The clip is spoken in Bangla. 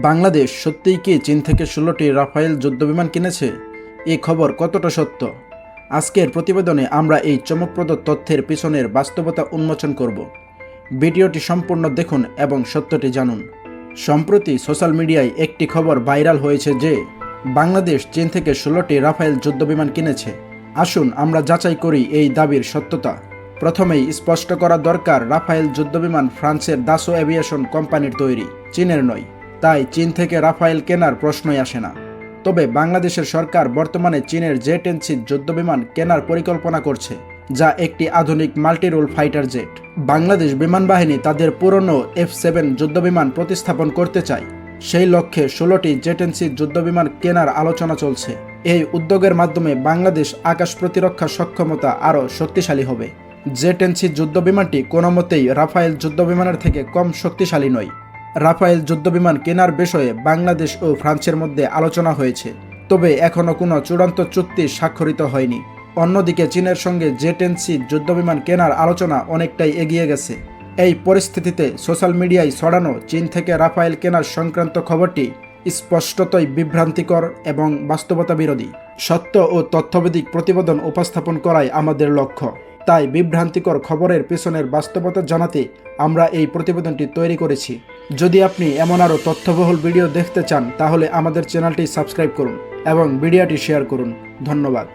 বাংলাদেশ সত্যিই কি চীন থেকে ষোলোটি রাফায়েল যুদ্ধবিমান কিনেছে? এই খবর কতটা সত্য? আজকের প্রতিবেদনে আমরা এই চমকপ্রদ তথ্যের পিছনের বাস্তবতা উন্মোচন করব। ভিডিওটি সম্পূর্ণ দেখুন এবং সত্যটি জানুন। সম্প্রতি সোশ্যাল মিডিয়ায় একটি খবর ভাইরাল হয়েছে যে, বাংলাদেশ চীন থেকে ষোলোটি রাফায়েল যুদ্ধবিমান কিনেছে। আসুন আমরা যাচাই করি এই দাবির সত্যতা। প্রথমেই স্পষ্ট করা দরকার রাফায়েল যুদ্ধবিমান ফ্রান্সের দাসো এভিয়েশন কোম্পানির তৈরি, চীনের নয়। তাই চীন থেকে রাফায়েল কেনার প্রশ্নই আসে না। তবে বাংলাদেশের সরকার বর্তমানে চীনের জেট এনসি যুদ্ধবিমান কেনার পরিকল্পনা করছে, যা একটি আধুনিক মাল্টিরোল ফাইটার জেট। বাংলাদেশ বিমান বাহিনী তাদের পুরনো এফ সেভেন যুদ্ধবিমান প্রতিস্থাপন করতে চায়। সেই লক্ষ্যে ষোলোটি জেটেন্সি যুদ্ধবিমান কেনার আলোচনা চলছে। এই উদ্যোগের মাধ্যমে বাংলাদেশ আকাশ প্রতিরক্ষা সক্ষমতা আরও শক্তিশালী হবে। জেটেন্সি যুদ্ধবিমানটি কোনো মতেই রাফায়েল যুদ্ধবিমানের থেকে কম শক্তিশালী নয়। রাফায়েল যুদ্ধবিমান কেনার বিষয়ে বাংলাদেশ ও ফ্রান্সের মধ্যে আলোচনা হয়েছে, তবে এখনও কোনো চূড়ান্ত চুক্তি স্বাক্ষরিত হয়নি। অন্যদিকে চীনের সঙ্গে জেটেন্সি যুদ্ধবিমান কেনার আলোচনা অনেকটাই এগিয়ে গেছে। এই পরিস্থিতিতে সোশ্যাল মিডিয়ায় ছড়ানো চীন থেকে রাফায়েল কেনার সংক্রান্ত খবরটি স্পষ্টতই বিভ্রান্তিকর এবং বাস্তবতা বিরোধী। সত্য ও তথ্যভিত্তিক প্রতিবেদন উপস্থাপন করাই আমাদের লক্ষ্য। তাই বিভ্রান্তিকর খবরের পেছনের বাস্তবতা জানাতে আমরা এই প্রতিবেদনটি তৈরি করেছি। যদি আপনি এমন আরও তথ্যবহুল ভিডিও দেখতে চান, তাহলে আমাদের চ্যানেলটি সাবস্ক্রাইব করুন এবং ভিডিওটি শেয়ার করুন। ধন্যবাদ।